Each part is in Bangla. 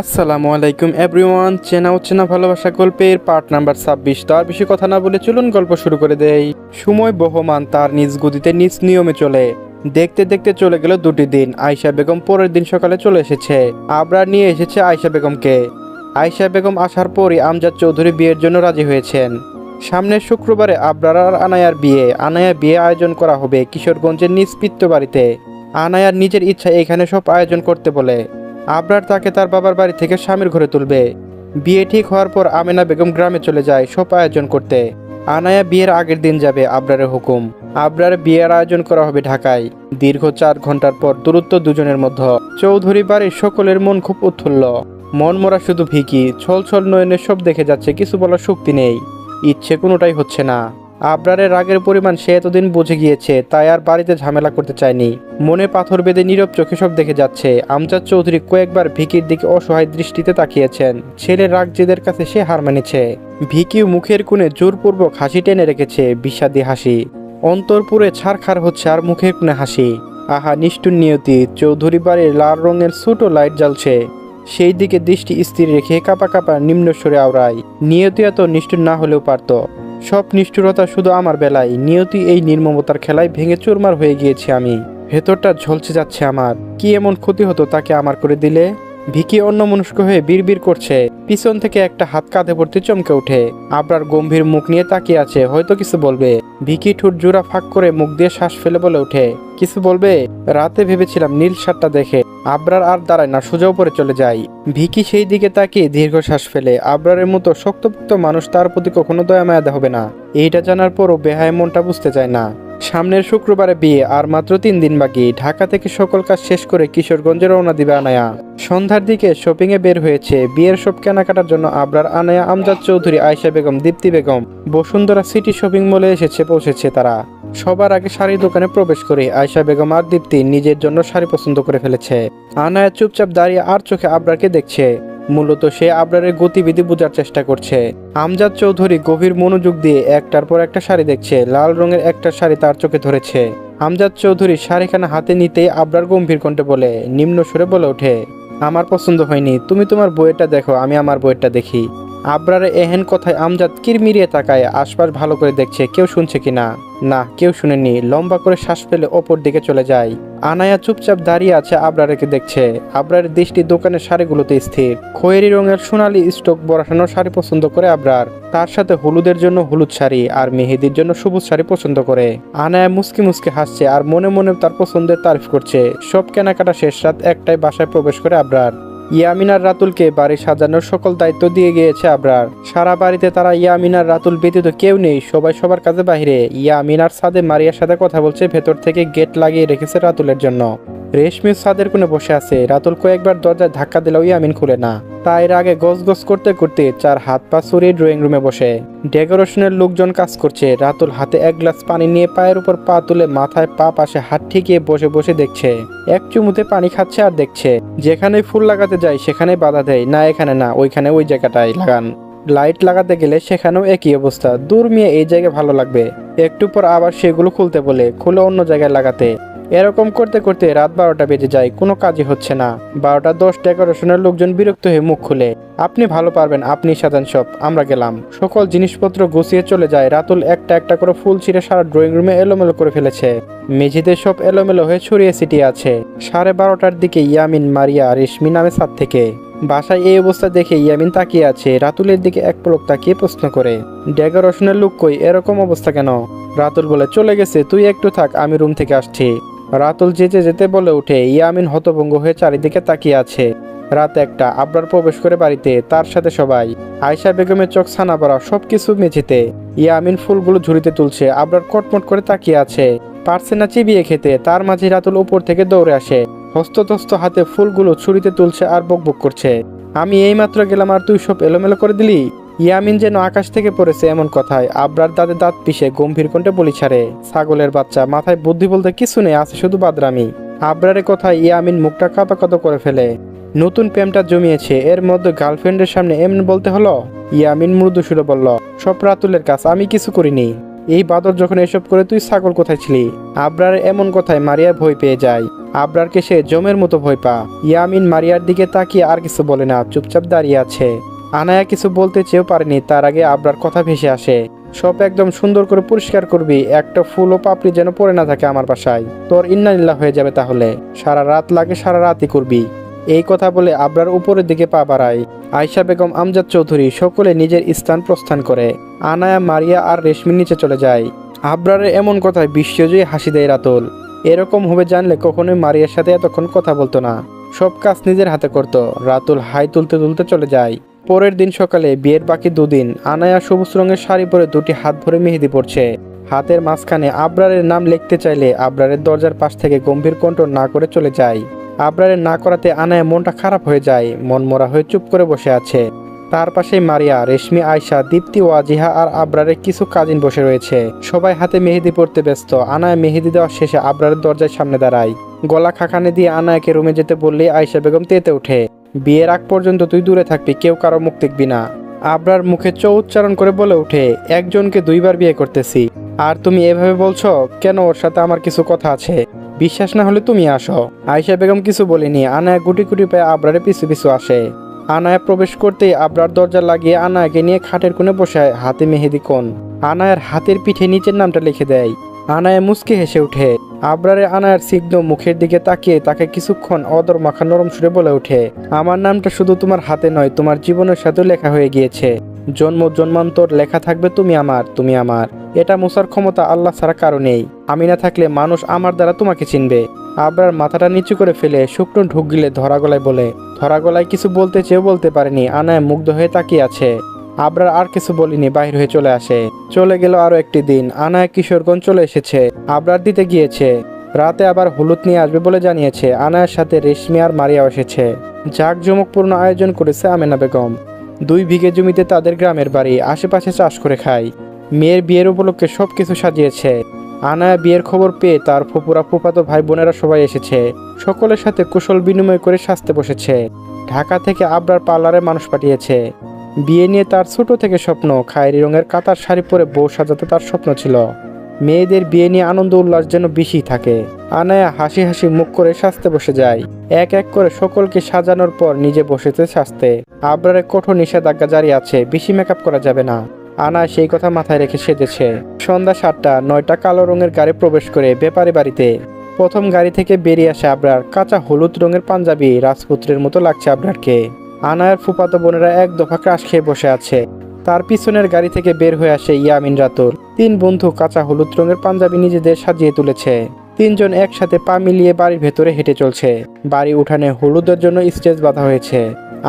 আসসালামু আলাইকুম এভরিওয়ান, চেনা অচেনা ভালোবাসা গল্পের পার্ট নাম্বার ছাব্বিশ। তার বেশি কথা না বলে চলুন গল্প শুরু করে দেই। সময় বহমান, তার নিজ গতিতে, নিজ নিয়মে চলে। দেখতে দেখতে চলে গেল দুটি দিন। আয়শা বেগম পরের দিন সকালে চলে এসেছে। আবরার নিয়ে এসেছে আয়শা বেগমকে। আয়শা বেগম আসার পরই আমজাদ চৌধুরী বিয়ের জন্য রাজি হয়েছেন। সামনের শুক্রবারে আবরার আর আনায়ার বিয়ে। আনায়া বিয়ে আয়োজন করা হবে কিশোরগঞ্জের নিজ পিত্ত বাড়িতে আনায়ার নিজের ইচ্ছা এখানে সব আয়োজন করতে বলে। আবরার তাকে তার বাবার বাড়ি থেকে স্বামীর ঘরে তুলবে। বিয়ে ঠিক হওয়ার পর আমেনা বেগম গ্রামে চলে যায় সব আয়োজন করতে। আনায়া বিয়ের আগের দিন যাবে আবরারের হুকুম। আবরার বিয়ের আয়োজন করা হবে ঢাকায়। দীর্ঘ চার ঘণ্টার পর দূরত্ব দুজনের মধ্যে। চৌধুরী বাড়ির সকলের মন খুব উৎফুল্ল। মন মরা শুধু ভিকি ছল ছল নয়নে সব দেখে যাচ্ছে, কিছু বলার শক্তি নেই। ইচ্ছে কোনোটাই হচ্ছে না। আবরারের রাগের পরিমাণ সে এতদিন বুঝে গিয়েছে, তাই আর বাড়িতে ঝামেলা করতে চায়নি। মনে পাথর বেঁধে নীরব চোখে সব দেখে যাচ্ছে। আমজাদ চৌধুরী কয়েকবার ভিকির দিকে অসহায় দৃষ্টিতে তাকিয়েছেন। ছেলের রাগ জেদের কাছে সে হার মেনেছে। ভিকিও মুখের কোণে জোরপূর্বক হাসি টেনে রেখেছে বিষাদী হাসি। অন্তরপুরে ছাড়খার হচ্ছে আর মুখের কোণে হাসি। আহা, নিষ্ঠুর নিয়তি, চৌধুরী বাড়ির লাল রঙের ছোটো লাইট জ্বলছে। সেই দিকে দৃষ্টি স্থির রেখে কাপা কাপা নিম্নস্বরে আওড়ায়। নিয়তি এত নিষ্ঠুর না হলেও পারত। সব নিষ্ঠুরতা শুধু আমার বেলায়। নিয়তি এই নির্মমতার খেলায় ভেঙে চুরমার হয়ে গিয়েছি আমি। ভেতরটা ঝলসে যাচ্ছে আমার। কি এমন ক্ষতি হতো তাকে আমার করে দিলে? ভিকি অন্য মনস্ক হয়ে বিড়বিড় করছে। পিছন থেকে একটা হাত কাঁধে পড়তে চমকে ওঠে। আবরার গম্ভীর মুখ নিয়ে তাকিয়ে আছে, হয়তো কিছু বলবে। ভিকি ঠুট জোড়া ফাঁক করে মুখ দিয়ে শ্বাস ফেলে বলে ওঠে। কিছু বলবে? রাতে ভেবেছিলাম নীল শার্টটা দেখে। আবরার আর দাঁড়ায় না, সোজা উপরে চলে যায়। ভিকি সেই দিকে তাকিয়ে দীর্ঘশ্বাস ফেলে। আবরারের মতো শক্তপোক্ত মানুষ তার প্রতি কখনো দয়া মায়া হবে না। এইটা জানার পরও বেহায় মনটা বুঝতে চায় না। সামনের শুক্রবারে বিয়ে, আর মাত্র তিন দিন বাকি। ঢাকা থেকে সকল কাজ শেষ করে কিশোরগঞ্জে রওনা দিবে আনায়া। সন্ধ্যার দিকে শপিংয়ে বের হয়েছে। বিয়ের সব কেনাকাটার জন্য আবরার, আনায়া, আমজাদ চৌধুরী, আয়শা বেগম, দীপ্তি বেগম, বসুন্ধরা সিটি শপিং মলে এসেছে, পৌঁছেছে তারা। সবার আগে শাড়ির দোকানে প্রবেশ করে আয়শা বেগম আর দীপ্তি নিজের জন্য শাড়ি পছন্দ করে ফেলেছে। আনায়া চুপচাপ দাঁড়িয়ে আর চোখে আবরারকে দেখছে। মূলত সে আবরারের গতিবিধি বোঝার চেষ্টা করছে। আমজাদ চৌধুরী গভীর মনোযোগ দিয়ে একটার পর একটা শাড়ি দেখছে। লাল রঙের একটা শাড়ি তার চোখে ধরেছে। আমজাদ চৌধুরী শাড়িখানা হাতে নিতেই আবরার গম্ভীর কণ্ঠে বলে নিম্ন সুরে বলে ওঠে, আমার পছন্দ হয়নি, তুমি তোমার বইয়েরটা দেখো, আমি আমার বইয়েরটা দেখি। আবরারে এহেন কথায় আমজাদ কিরমিরিয়ে তাকায়, আশপাশ ভালো করে দেখছে কেউ শুনছে কিনা। না, কেউ শুনেনি লম্বা করে শ্বাস ফেলে ওপর দিকে চলে যায়। আনায়া চুপচাপ দাঁড়িয়ে আছে আবরারেকে দেখছে। আবরারের দৃষ্টি দোকানের শাড়িগুলোতে স্থির। খয়েরি রঙের সোনালি স্টোক বরাসানো শাড়ি পছন্দ করে আবরার। তার সাথে হলুদের জন্য হলুদ শাড়ি আর মেহেদির জন্য সবুজ শাড়ি পছন্দ করে। আনায়া মুসকি মুসকি হাসছে আর মনে মনে তার পছন্দের তারিফ করছে। সব কেনাকাটা শেষ রাত একটাই বাসায় প্রবেশ করে আবরার। ইয়ামিনার রাতুলকে বাড়ি সাজানোর সকল দায়িত্ব দিয়ে গিয়েছে আবরার। সারা বাড়িতে তারা ইয়ামিনার রাতুল ব্যতীত কেউ নেই। সবাই সবার কাজে বাহিরে। ইয়ামিনার সাদে মারিয়ার সাথে কথা বলছে, ভেতর থেকে গেট লাগিয়ে রেখেছে রাতুলের জন্য। রেশমি সাদের কোণে বসে আছে। রাতুল কয়েকবার দরজায় ধাক্কা দিলেও ইয়ামিন খুলে না। তাই গস গস করতে করতে চার হাত পা সরিয়ে ড্রয়িং রুমে বসে। ডেকোরেশনের লোকজন কাজ করছে। রাতুল হাতে এক গ্লাস পানি নিয়ে পায়ের উপর পা তুলে মাথায় পা পাশে হাত ঠেকিয়ে বসে বসে দেখছে। এক চুমুতে পানি খাচ্ছে আর দেখছে, যেখানে ফুল লাগাতে যায় সেখানে বাধা দেয়। না, এখানে না, ওইখানে ওই জায়গাটায় লাগান। লাইট লাগাতে গেলে সেখানেও একই অবস্থা। দূর মিয়ে এই জায়গায় ভালো লাগবে। একটু পর আবার সেগুলো খুলতে বলে, খুলে অন্য জায়গায় লাগাতে। এরকম করতে করতে রাত বারোটা বেজে যায়, কোনো কাজই হচ্ছে না। বারোটা দশ, ডেকোরেশনের লোকজন বিরক্ত হয়ে মুখ খুলে। আপনি ভালো পারবেন, আপনি সাজান সব, আমরা গেলাম। সকল জিনিসপত্র গুছিয়ে চলে যায়, রাতুল একটা একটা করে ফুল ছিঁড়ে সারা ড্রয়িং রুমে এলোমেলো করে ফেলেছে। মেঝেতে সব এলোমেলো হয়ে ছড়িয়ে ছিটিয়ে আছে। সাড়ে বারোটার দিকে ইয়ামিন, মারিয়া, রেশমি নামে ছাদ থেকে। বাসায় এই অবস্থা দেখে ইয়ামিন তাকিয়ে আছে, রাতুলের দিকে এক পলক তাকিয়ে প্রশ্ন করে, ডেকোরেশনের লোক কই? এরকম অবস্থা কেন? রাতুল বলে, চলে গেছে, তুই একটু থাক, আমি রুম থেকে আসছি। রাতুল যেতে যেতে বলে উঠে ইয়ামিন হতভঙ্গ হয়ে চারিদিকে তাকিয়ে আছে। রাত একটা আবরার প্রবেশ করে বাড়িতে, তার সাথে সবাই। আয়সা বেগমের চোখ ছানা পড়া সবকিছু মেঝেতে। ইয়ামিন ফুলগুলো ঝুড়িতে তুলছে, আবরার কটমট করে তাকিয়ে আছে। পারছে না চিবিয়ে খেতে, তার মাঝে রাতুল উপর থেকে দৌড়ে আসে। হস্ততস্ত হাতে ফুলগুলো ছুরিতে তুলছে আর বকবক করছে। আমি এইমাত্র গেলাম আর তুই সব এলোমেলো করে দিলি? ইয়ামিন যেন আকাশ থেকে পড়েছে এমন কথায় আবরার দাঁতে দাঁত পিষে গম্ভীর কণ্ঠে বলি ছাড়ে, ছাগলের বাচ্চা, মাথায় বুদ্ধি বলতে কিছু নেই, আছে শুধু বাদরামি। আবরারের কথায় ইয়ামিন মুখটা কাঁপা কাঁদো করে ফেলে, নতুন প্রেমটা জমিয়েছে, এর মধ্যে গার্লফ্রেন্ডের সামনে এমন বলতে হলো? ইয়ামিন মৃদু সুরে বলল সব রাতুলের কাজ, আমি কিছু করিনি। এই বাদর যখন এসব করে, তুই ছাগল কোথায় ছিলি? আবরার এমন কথায় মারিয়া ভয় পেয়ে যায়, আবরারকে সে জমের মতো ভয় পা ইয়ামিন মারিয়ার দিকে তাকিয়ে আর কিছু বলে না, চুপচাপ দাঁড়িয়ে আছে। আনায়া কিছু বলতে চেয়েও পারেনি, তার আগে আবরার কথা ভেসে আসে। সব একদম সুন্দর করে পরিষ্কার করবি, একটা ফুল ও পাপড়ি যেন পড়ে না থাকে আমার বাসায়। তোর ইন্নানিল্লা হয়ে যাবে তাহলে। সারা রাত লাগে সারা রাতই করবি। এই কথা বলে আবরার উপরের দিকে পা বাড়ায়। আয়শা বেগম, আমজাদ চৌধুরী সকলে নিজের স্থান প্রস্থান করে। আনায়া, মারিয়া আর রেশমির নিচে চলে যায়। আবরারের এমন কথায় বিশ্বজয়ী হাসি দেয় রাতুল। এরকম হবে জানলে কখনোই মারিয়ার সাথে এতক্ষণ কথা বলতো না। সব কাজ নিজের হাতে করত। রাতুল হাই তুলতে তুলতে চলে যায়। পরের দিন সকালে বিয়ের বাকি দুদিন আনায়া সবুজ রঙের শাড়ি পরে দুটি হাত ভরে মেহেদি পড়ছে হাতের মাঝখানে আবরারের নাম লিখতে চাইলে আবরারের দরজার পাশ থেকে গম্ভীর কণ্ঠ না করে চলে যায়। আবরারের না করাতে আনায় মনটা খারাপ হয়ে যায় মন মরা হয়ে চুপ করে বসে আছে। তার পাশে মারিয়া, রেশমি, আয়শা, দীপ্তি, ওয়াজিহা আর আবরারের কিছু কাজিন বসে রয়েছে। সবাই হাতে মেহেদি পড়তে ব্যস্ত, আনায় মেহেদি দেওয়া শেষে আবরারের দরজার সামনে দাঁড়ায়। গলা খাখানে দিয়ে আনায়াকে রুমে যেতে বললে আয়শা বেগম তেতে ওঠে। বিয়ের আগ পর্যন্ত তুই দূরে থাকবি, কেউ কারও মুখ দেখবি না। আবরার মুখে চৌ উচ্চারণ করে বলে ওঠে, একজনকে দুইবার বিয়ে করতেছি। আর তুমি এভাবে বলছো, কেন ওর সাথে আমার কিছু কথা আছে? বিশ্বাস না হলে তুমি আসো। আয়শা বেগম কিছু বলিনি। আনায়া গুটি গুটি পায়ে আবরারে পিছু পিছু আসে। আনায়া প্রবেশ করতেই আবরার দরজা লাগিয়ে আনায়াকে নিয়ে খাটের কোণে বসায় হাতে মেহেদি কোন আনায়ার হাতের পিঠে নিচের নামটা লিখে দেয় আনায়া মুচকে হেসে ওঠে আবরারে আনায়ার সিগ্ন মুখের দিকে তাকিয়ে তাকে কিছুক্ষণ অদর মাখা নরম সুরে বলে ওঠে, আমার নামটা শুধু তোমার হাতে নয়, তোমার জীবনের সাথেও লেখা হয়ে গিয়েছে। জন্ম জন্মান্তর লেখা থাকবে তুমি আমার তুমি আমার। এটা মোসার ক্ষমতা আল্লাহ ছাড়া কারও নেই। আমি না থাকলে মানুষ আমার দ্বারা তোমাকে চিনবে। আবরার মাথাটা নিচু করে ফেলে শুকনো ঢুক গিলে ধরা গলায় বলে, ধরা গলায় কিছু বলতে চেয়েও বলতে পারেনি, আনায় মুগ্ধ হয়ে তাকিয়ে আছে। আবরার আর কিছু বলিনি, বাহির হয়ে চলে আসে। চলে গেল আরও একটি দিন। আনায় কিশোরগঞ্জ চলে এসেছে। আবরার দিতে গিয়েছে। রাতে আবার হলুদ নিয়ে আসবে বলে জানিয়েছে। আনায়ের সাথে রেশমি আর মারিয়াও এসেছে। জাঁকজমকপূর্ণ আয়োজন করেছে আমেনা বেগম। দুই বিঘে জমিতে তাদের গ্রামের বাড়ি, আশেপাশে চাষ করে খায়। মেয়ের বিয়ের উপলক্ষে সব কিছু সাজিয়েছে। আনায়া বিয়ের খবর পেয়ে তার ফুপুরা ফুপাতো ভাই বোনেরা সবাই এসেছে। সকলের সাথে কুশল বিনিময় করে সাজতে বসেছে। ঢাকা থেকে আবরার পার্লারে মানুষ পাঠিয়েছে। বিয়ে নিয়ে তার ছোট থেকে স্বপ্ন, খায়রি রঙের কাতার শাড়ি পরে বউ সাজাতে তার স্বপ্ন ছিল। মেয়েদের বিয়ে নিয়ে আনন্দ উল্লাস যেন বেশি থাকে। আনায়া হাসি হাসি মুখ করে সাজতে বসে যায়। এক এক করে সকলকে সাজানোর পর নিজে বসেছে সাজতে। আবরারের কঠোর নিষেধাজ্ঞা জারি আছে, বেশি মেকআপ করা যাবে না। আনা সেই কথা মাথায় রেখে সেজেছে। সন্ধ্যা সাতটা, নয়টা কালো রঙের গাড়ি প্রবেশ করে ব্যাপারী বাড়িতে। প্রথম গাড়ি থেকে বেরিয়ে আসে আবরার। কাঁচা হলুদ রঙের পাঞ্জাবি, রাজপুত্রের মতো লাগছে আবরারকে। আনায়ার ফুপাতো বোনেরা এক দফা ক্রাশ খেয়ে বসে আছে। তার পিছনের গাড়ি থেকে বের হয়ে আসে ইয়ামিন রাতুল। তিন বন্ধু কাঁচা হলুদ রঙের পাঞ্জাবি নিজেদের সাজিয়ে তুলেছে। তিনজন একসাথে পা মিলিয়ে বাড়ির ভেতরে হেঁটে চলছে। বাড়ি উঠানে হলুদের জন্য স্টেজ বাঁধা হয়েছে।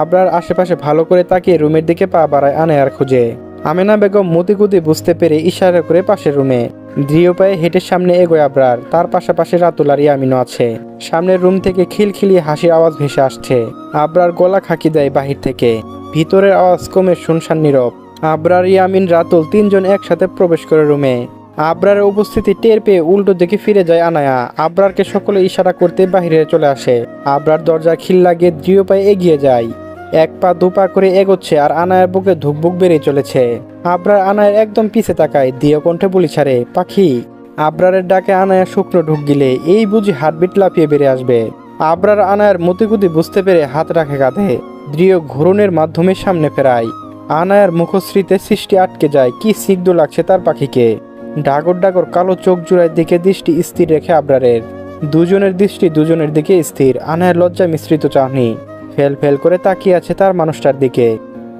আবরার আশেপাশে ভালো করে তাকিয়ে রুমের দিকে পা বাড়ায় আনায়ার খুঁজে। আমেনা বেগম মতিগুদি বুঝতে পেরে ইশারা করে পাশের রুমে দৃঢ় পায়ে হেঁটে সামনে এগোয় আবরার। তার পাশাপাশি রাতুল আর ইয়ামিনও আছে। সামনের রুম থেকে খিলখিলিয়ে হাসির আওয়াজ ভেসে আসছে। আবরার গলা খাকি দেয় বাহির থেকে। ভিতরের আওয়াজ কমে শুনশান নীরব। আবরার, ইয়ামিন, রাতুল তিনজন একসাথে প্রবেশ করে রুমে। আবরারের উপস্থিতি টের পেয়ে উল্টো দিকে ফিরে যায় আনায়া। আবরারকে সকলে ইশারা করতে বাহিরে চলে আসে। আবরার দরজা খিল লাগিয়ে দৃঢ় পায়ে এগিয়ে যায়। এক পা দু পা করে এগোচ্ছে আর আনায়ের বুকে ধুকবুক বেড়ে চলেছে। আবরার আনায়ের একদম পিছে তাকায় দিয়ে কণ্ঠে বলি ছাড়ে, পাখি। আবরারের ডাকে আনায়া শুকনো ঢুক গিলে, এই বুঝি হার্টবিট লাফিয়ে বেড়ে আসবে। আবরার আনায়ের মতিগুতি বুঝতে পেরে হাত রাখে কাঁধে, দৃঢ় ঘূর্ণের মাধ্যমে সামনে ফেরায়। আনায়ার মুখশ্রীতে সৃষ্টি আটকে যায়, কি সিগ্ধ লাগছে তার পাখিকে। ডাগর ডাগর কালো চোখ জুড়ায় দিকে দৃষ্টি স্থির রেখে আবরারের। দুজনের দৃষ্টি দুজনের দিকে স্থির, আনায়ের লজ্জা মিশ্রিত চাহনি। ফেল ফেল করে তাকিয়ে আছে তার মানুষটার দিকে।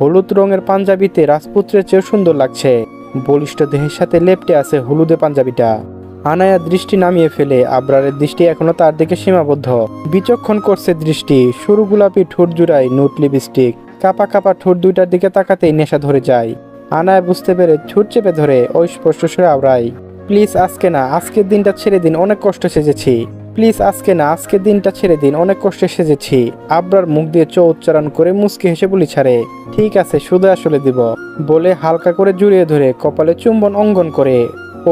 হলুদ রঙের পাঞ্জাবিতে রাজপুত্রের চেয়েও সুন্দর লাগছে। বলিষ্ঠ দেহের সাথে লেপটে আছে হলুদে পাঞ্জাবিটা। আনায়া দৃষ্টি নামিয়ে ফেলে, আবরারের দৃষ্টি এখনও তার দিকে সীমাবদ্ধ। বিচক্ষণ করছে দৃষ্টি, সরু গোলাপি ঠোঁট জুড়ায় নোট লিপস্টিক, কাপা কাপা ঠোঁট দুইটার দিকে তাকাতেই নেশা ধরে যায়। আনায় বুঝতে পেরে ঠোঁট চেপে ধরে অস্পষ্ট সুরে আওড়াই প্লিজ আজকে না, আজকের দিনটা ছেড়ে দিন, অনেক কষ্ট সেজেছি। প্লিজ আজকে না আজকের দিনটা ছেড়ে দিন, অনেক কষ্টে সেজেছি। আবরার মুখ দিয়ে চো উচ্চারণ করে মুসকে হেসে বলি ছাড়ে, ঠিক আছে শুধু আসলে দিব। বলে হালকা করে জুড়িয়ে ধরে কপালে চুম্বন অঙ্গন করে।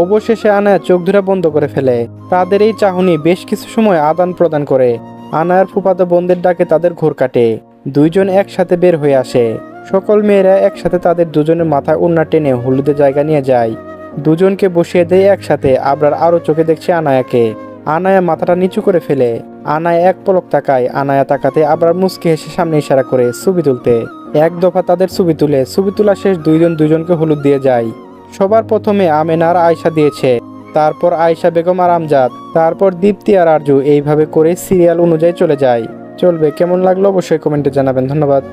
অবশেষে আনায়া চোখ ধরা বন্ধ করে ফেলে। তাদের এই চাহনি বেশ কিছু সময় আদান প্রদান করে। আনায়ার ফুপাতো বন্ধের ডাকে তাদের ঘোর কাটে। দুইজন একসাথে বের হয়ে আসে। সকল মেয়েরা একসাথে তাদের দুজনের মাথায় উন্না টেনে হলুদের জায়গা নিয়ে যায়। দুজনকে বসিয়ে দেয় একসাথে। আবরার আরও চোখে দেখছে আনায়াকে। আনায়া মাথাটা নিচু করে ফেলে। আনায়া এক পলক তাকায়, আনায়া তাকাতে আবার মুসকে হেসে সামনে ইশারা করে ছবি তুলতে। এক দফা তাদের ছবি তুলে, ছবি তোলা শেষ দুইজন দুজনকে হলুদ দিয়ে যায়। সবার প্রথমে আমেনার আয়সা দিয়েছে। তারপর আয়সা বেগম আর আমজাদ। তারপর দীপ্তি আর আরজু। এইভাবে করে সিরিয়াল অনুযায়ী চলে যায়। চলবে। কেমন লাগল অবশ্যই কমেন্টে জানাবেন। ধন্যবাদ।